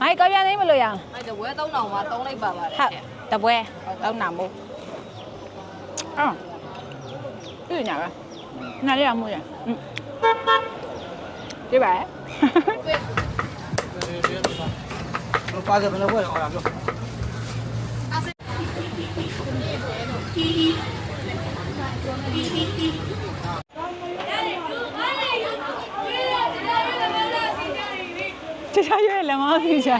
မိုက်ကောပြန်သိမ်းမလို့ရအောင်အဲ့ဒါဝဲ3000မှာ3လိုက်ပါပါတယ်ဟုတ်တပွဲတော့နာမို့အော်ပြညာပါနားရမှုရอืมဒီပါပါစဘယ်လိုဖွဲ့လဲဟောတာပြောတ ခြားရွက်လည်းမဟုတ်သေးချာ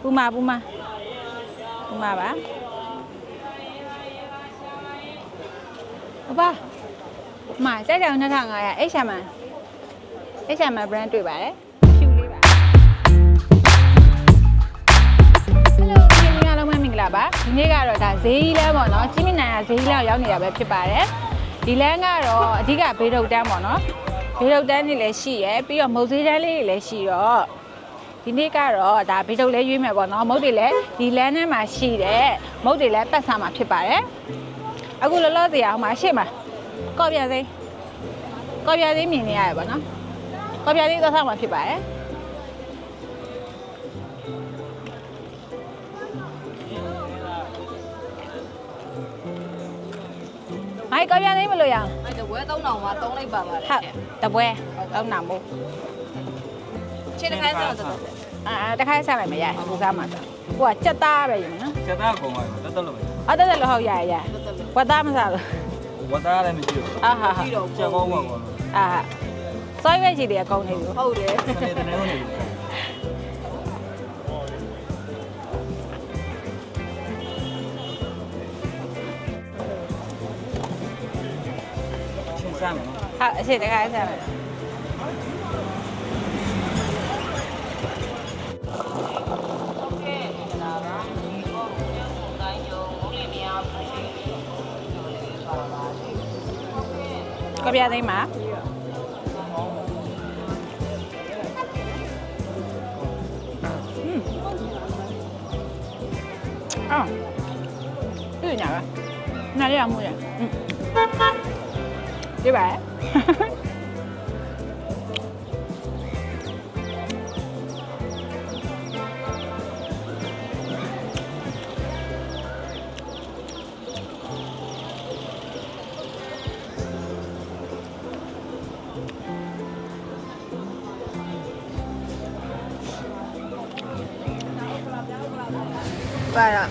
ပူမပူမပူမပါဘာမစက်ကြောင်2500 HM HM brand တွေ့ပါတယ်ရှူလေးပါ Hello ဒီနေ့အားလုံးပဲမင်္ဂလာပါဒီနေ့ကတော့ဒါဈေးကြီးလဲပေါ့နော်ကြီးမြင့်နိုင်ရဈေးကြီးလောက်ရောက်နေတာပဲဖြစ်ပါတယ်ဒီလမ်းကတော့အဓိကဘေးဒုတ်တန်းပေါ့နော် ဘေးဒုတ်တန်းတွေလည်းရှိရယ်ပြီးတော့မုတ်ဈေးတန်းလေးတွေလည်းရှိတော့ဒီနေ့ကတော့ဒါဘေးဒုတ်လည်းရွေးမယ်ပေါ့နော်မုတ်တွေလည်းဒီလမ်းထဲမှာရှိတယ်မုတ်တွေလည်းပတ်စားမှာဖြစ်ပါတယ်အခုလောလောဆယ်အောင်မှာရှေ့မှာကော့ပြသေးကော့ပြသေးမြင်နေရတယ်ပေါ့နော်ကော့ပြသေးသွားဆောင်မှာဖြစ်ပါတယ်မိုက်ကောပြန်သိမ်းမလို့ရအောင်အဲ့ဒါဝဲ3000မှာ3လိုက်ပါပါတယ်ဟုတ် တပွဲတော့နာမို့ချင်းတစ်ခါကျတော့တော်အာတခါဆက်လိုက်မရဘူးစားမှာတော့ကိုကစက်သားပဲယူနော်ကျက်သားကုံပါတော့တက်တက်လို့အော်တက်တက်လို့ဟုတ်ရရရဝတ်သားမစားလို့ဝတ်သားလည်းမရှိဘူးအာဟာဟာရှိတော့ကျက်ကောင်းပါကောအာ ဟုတ်အရှိတခါဆက်ပါကပြသိမ်းမှာအော်ပြညာပါနားရမှုရอืมပြပါ တော့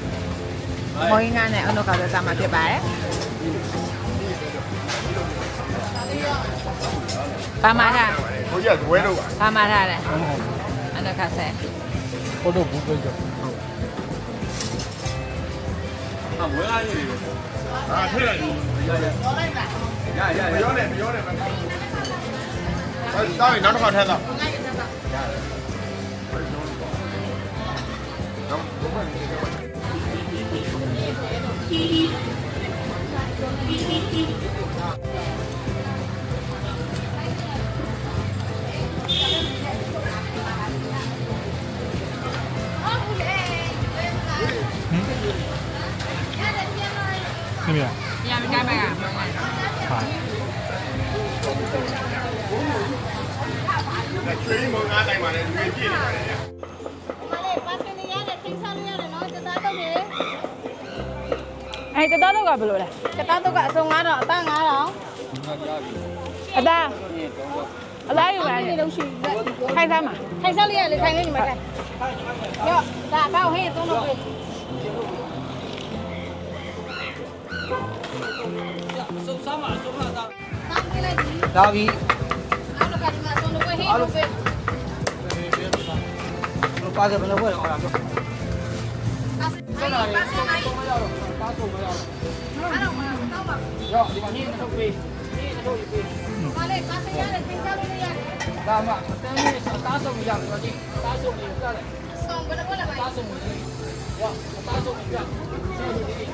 မောင်းငါနဲ့အလုပ်ကောက်တော့စားမှာ ဖြစ်ပါတယ်ပါမာထားကိုကြီးကဇွဲတော့ပါပါမာထားတယ်အလုပ်ကောက်ဆက်ဟိုတော့ဘူးပဲကြောအမွေးလာကြီးတွေအာထည့်လိုက်ပြီရရရရမရရောနဲ့မရောနဲ့မအဲတားရင်နောက် အဲ့တသားတော့ကဘယ်လိုလဲတသားတော့ကအစုံ9000အသား9000အသားအသားယူပါဒီလေလုံးရှိလက်ခိုင်းသားမှာထိုင်စားလို့ရလေထိုင်နေနေမှာထိုင်ရောဒါကောက်ဟင်းသုံးလို့ပဲစုံစမ်းမှာစုံလာတာတောင်းပြလိုက်ဒီဒါပြီအောက်ကဒီမှာသုံးလို့ပဲဟင်းလို့ပဲပါစ ဘယ်လိုဖွဲ့လဲဟောတာပြောပါစနေပါစနေပါဆုံးမရဘူးအဲ့တော့မတော့ပါရောဒီမှာညင်းထုတ်ပေးညင်းထုတ်ပေးမလေးပါစရတယ်ထိစားလို့ရတယ်ဒါမှအတန်းလေးအသားဆုံးရမယ်တော့ဒီအသားဆုံးကိုစတယ်စုံဘယ်လိုလဲပါအသားဆုံးကိုရောအသားဆုံးကိုပြဆဲလို့ဒီ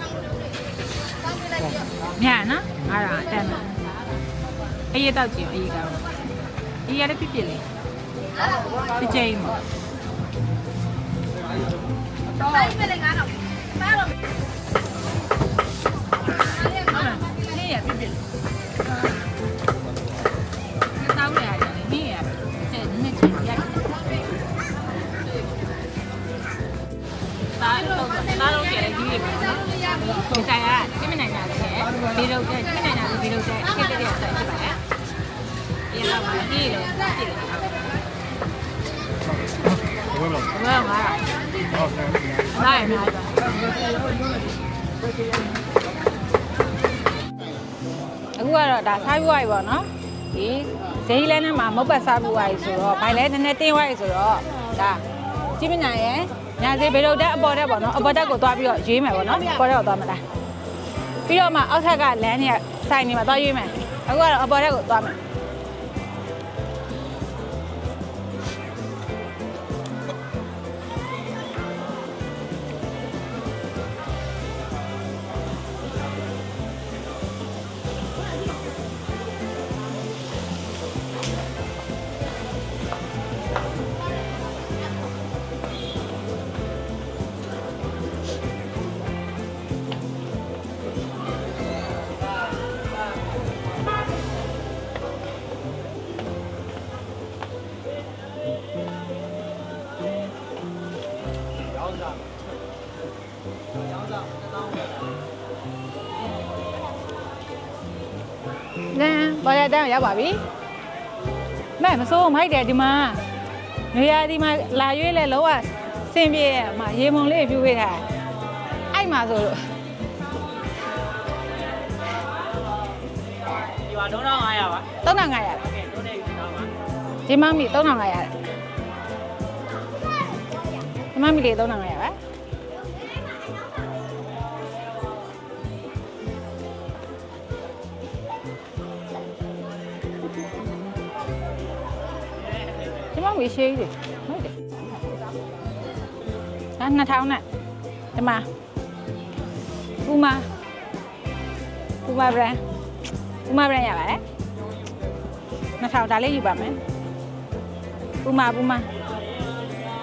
တောင်းပြလိုက်ရောမြာနော်အားရအတန်းမှာအေးရတော့ကြည့်အောင်အေးကတော့အေးရလည်းပြပြလေးတစ်ချိန်မှာ တော့တိုင်းပဲလေ9000ပါတော့နေရပြပြလို့တောင်းရရတယ်နေရတဲ့နေ့ချင်ရိုက်ပါတော့ပါတော့ကျဲကြီးရေပေါ့နော်ပုံဆိုင်ရကျင်းမနိုင်တာလေဒီလိုကျင်းမနိုင်တာဒီလိုကျဲခက်တဲ့ရဆိုင်ဖြစ်ပါရဲ့ပြန်လာပါဒီလိုဖြစ်တယ် ဘယ်လိုလဲ ။ဘာမှမလား ဟုတ်ကဲ့ ။နိုင်နိုင်ပါအခုကတော့ဒါစားပြွားပြီပေါ့နော်ဒီဈေးလဲနဲ့မှာမုတ်ပတ်စားပြွားပြီဆိုတော့ဘိုင်လဲနည်းနည်းတင်းသွားပြီဆိုတော့ဒါကြည့်မညာရဲ့ညာဈေးဘေးတော့တဲ့အပေါ်တက်ပေါ့နော်အပေါ်တက်ကိုသွားပြီးတော့ရွေးမယ်ပေါ့နော်အပေါ်တက်ကိုသွားမလားပြီးတော့မှအောက်ထက်ကလမ်းเนี่ยစိုင်နေမှာသွားရွေးမယ်အခုကတော့အပေါ်တက်ကိုသွားမယ် ပေါ်တဲ့အတိုင်းရောက်ပါပြီမဲမစိုးမိုက်တယ်ဒီမှာနေရာဒီမှာလာရွေးလဲလောကဆင်ပြေရဲ့မှာရေမုံလေးဖြူပေးထားအဲ့မှာဆိုလို့ဒီမှာ3500ပါ3500ဟုတ်ကဲ့3500ပါဒီမမီ3500ဒီမမီလေး3500ပါ ဒီမမီရှိသေးဟုတ်တယ်အဲ့2000နဲ့ဒီမှာပူမာပူမာ brand ပူမာ brand ရပါတယ်2000ဒါလေးယူပါမယ်ပူမာပူမာ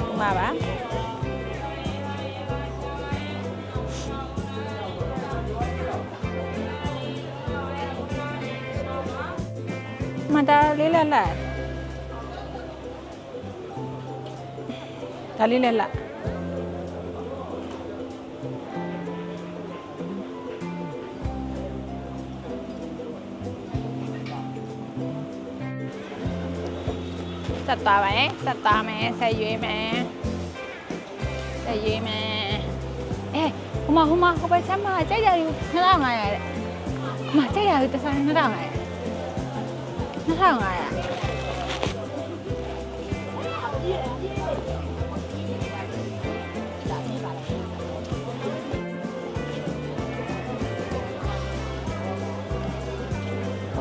ပူမာပါမဒါလေးလက်လက် ဒါလေးလက်လက်ဆက်သွားပါရဲ့ဆက်သွားမယ်ဆက်ရွေးမယ်ဆက်ရွေးမယ်အဲဟိုမဟိုမဟိုဘက်ဆက်မကြိုက်ကြယူ2500တဲ့မကြိုက်ရယူတစ်ဆိုင်2500 2500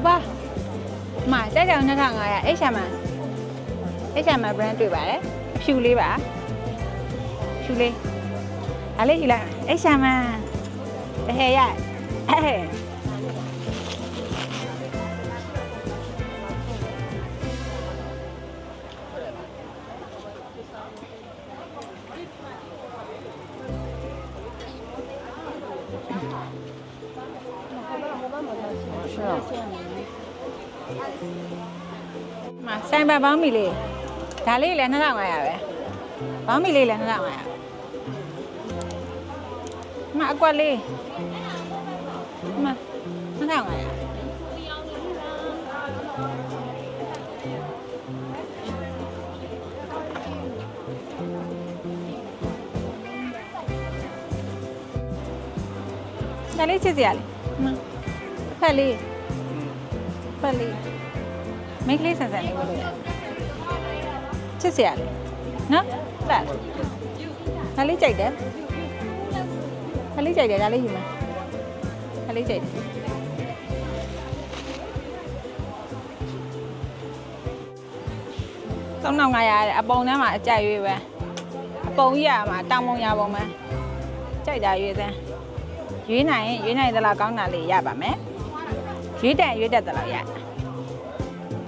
ဘာမကြိုက်ကြယူ2500အဲ့ရှာမအဲ့ရှာမ brand တွေ့ပါတယ်ဖြူလေးပါဖြူလေးဒါလေးယူလိုက်အဲ့ရှာမတဟဲရဟဲ့ မဆိုင်ပါဘောင်းမီလေးဒါလေးလည်း2500ပဲဘောင်းမီလေးလည်း2500မအကွက်လေးမ2500ဒါလေးချစ်စရာလေးမဖက်လေး ဖက်လေးမိတ်ကလေးဆန်ဆန်လေးဝတ်လို့ရတယ်ချစ်စရာလေးနော်လာဒါလေးကြိုက်တယ်ဒါလေးကြိုက်တယ်ဒါလေးယူမယ်ဒါလေးကြိုက်တယ်3500ရတယ်အပုံထဲမှာအကြိုက်ရွေးပဲအပုံကြီးရမှာတောင်ပုံရပုံပဲကြိုက်တာရွေးစမ်းရွေးနိုင်ရင်ရွေးနိုင်သလားကောင်းတာလေးရပါမယ် ရွေးတန်ရွေးတတ်သလားရ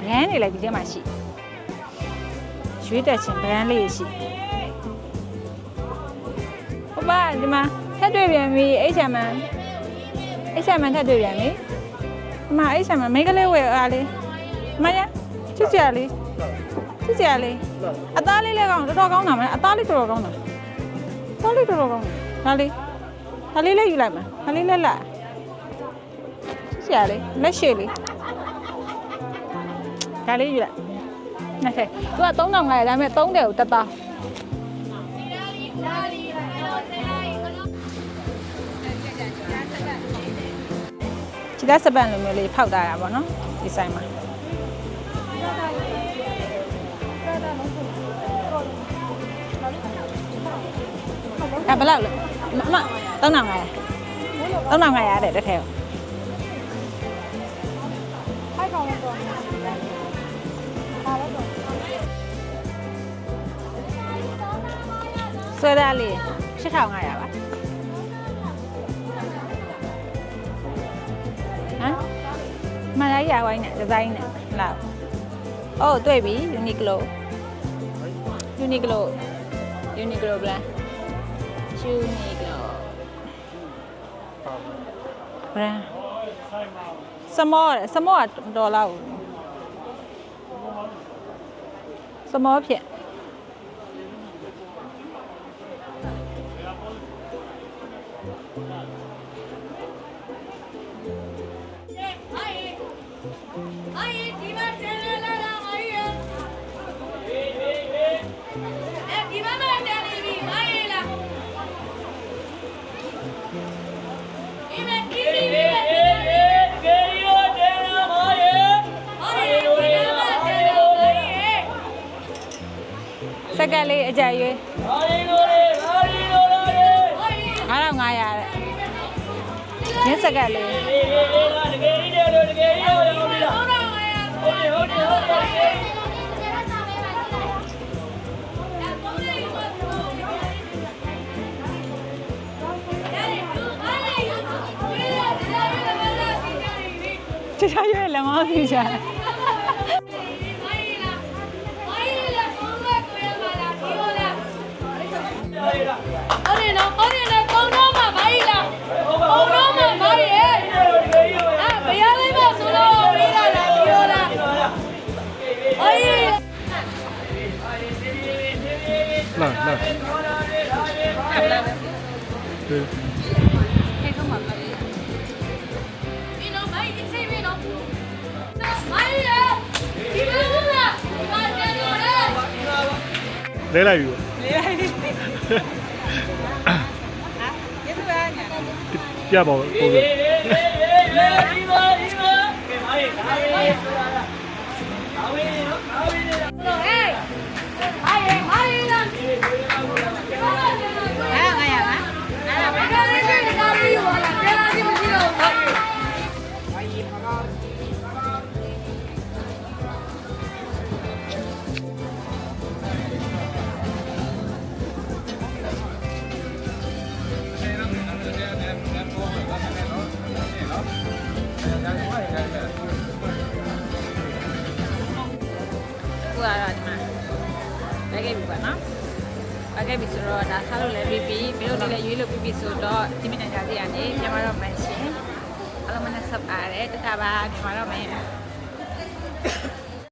brand တွေလည်းဒီထဲမှာရှိရွေးတက်ခြင်း brand လေးရှိဟုတ်ပါဒီမှာထပ်တွေ့ပြန်ပြီ H&M H&M ထပ်တွေ့ပြန်ပြီဒီမှာ H&M မိန်းကလေးဝယ်အားလေးဒီမရချစ်စရာလေးချစ်စရာလေးအသားလေးလည်းကောင်းတော်တော်ကောင်းတာမလားအသားလေးတော်တော်ကောင်းတာအသားလေးတော်တော်ကောင်းတာဒါလေးဒါလေးလည်းယူလိုက်မယ်ဒါလေးလည်းလာ ဆရာလေးလက်ရှိလေးဒါလေးယူလိုက်နှစ်ထည့်သူက3500ဒါပေမဲ့3တယ်ကိုတက်သားခြေသားစပန်လိုမျိုးလေးဖောက်ထားတာပေါ့နော်ဒီဆိုင်မှာအဲဘယ်လောက်လဲမမ3500 3500ရတယ်တစ်ထည့် ဆွဲသားလေး8500ပါဟမ်မလာရဝိုင်းနဲ့ဒီဇိုင်းနဲ့လာအိုးတွေ့ပြီ Uniqlo Uniqlo Uniqlo brand Uniqlo brand စမောစမောကဒေါ်လာဘူးစမောဖြစ် က္ကန့်လေးအကြိုက်ရွေး9500တဲ့ညစက္ကန့်လေးချာချာရွေးလည်းမဟုတ်ဘူးချာ 对。嘿，哥们。咪侬摆，咪西咪侬。哪里的？新疆的。巴彦淖尔。得来有。得来有。啊？怎么了呀？谁啊？宝。ありがとうございます。 ခဲ့ပြီဆိုတော့ဒါစားလို့လည်းပြီးပြီပြီးလို့လည်းရွေးလို့ပြီးပြီဆိုတော့ဒီမိနစ်ကြာစီကနေမြန်မာတော့မှန်ရှင်အလုံးမနဲ့ဆက်ပါတယ်တတပါမြန်မာတော့မှန်